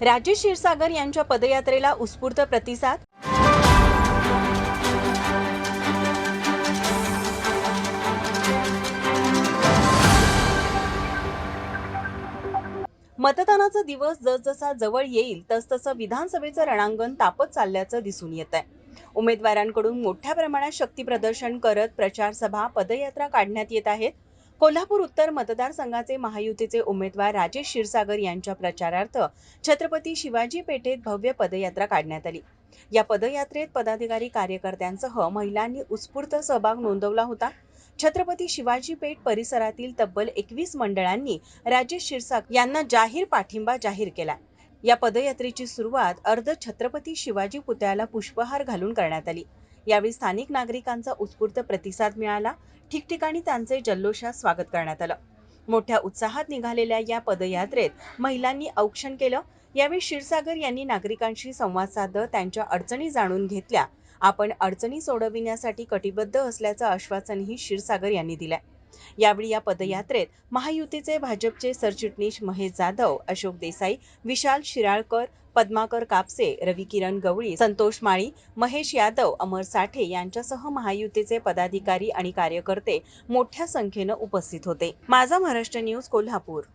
राजेश क्षीरसागर यांच्या पदयात्रेला उत्स्फूर्त प्रतिसाद? मतदानाचा दिवस जसजसा जवळ येईल तसतसं विधानसभेचं रणांगण तापत चालल्याचं दिसून येत आहे उमेदवारांकडून मोठ्या प्रमाणात शक्ती प्रदर्शन करत प्रचार सभा पदयात्रा काढण्यात येत आहेत. कोल्हापूर उत्तर मतदारसंघाचे महायुतीचे उमेदवार राजेश क्षीरसागर यांच्या प्रचारार्थ छत्रपती शिवाजी पेठेत भव्य पदयात्रा काढण्यात आली. या पदयात्रेत पदाधिकारी कार्यकर्त्यांसह महिलांनी उत्स्फूर्त सहभाग नोंदवला होता. छत्रपती शिवाजी पेठ परिसरातील तब्बल एकवीस मंडळांनी राजेश क्षीरसागर यांना जाहीर पाठिंबा जाहीर केला. या पदयात्रेची सुरुवात अर्ध छत्रपती शिवाजी पुतळ्याला पुष्पहार घालून करण्यात आली. यावेळी स्थानिक नागरिकांचा उत्स्फूर्त प्रतिसाद मिळाला. ठिकठिकाणी त्यांचे जल्लोषात स्वागत करण्यात आलं. मोठ्या उत्साहात निघालेल्या या पदयात्रेत महिलांनी औक्षण केलं. यावेळी क्षीरसागर यांनी नागरिकांशी संवाद साधत त्यांच्या अडचणी जाणून घेतल्या. आपण अडचणी सोडविण्यासाठी कटिबद्ध असल्याचं आश्वासनही क्षीरसागर यांनी दिलंय. यावेळी या पदयात्रेत महायुतीचे भाजपचे सरचिटणीस महेश जाधव अशोक देसाई विशाल शिराळकर पद्माकर कापसे रवी किरण गवळी संतोष माळी महेश यादव अमर साठे यांच्यासह महायुतीचे पदाधिकारी आणि कार्यकर्ते मोठ्या संख्येनं उपस्थित होते. माझा महाराष्ट्र न्यूज कोल्हापूर.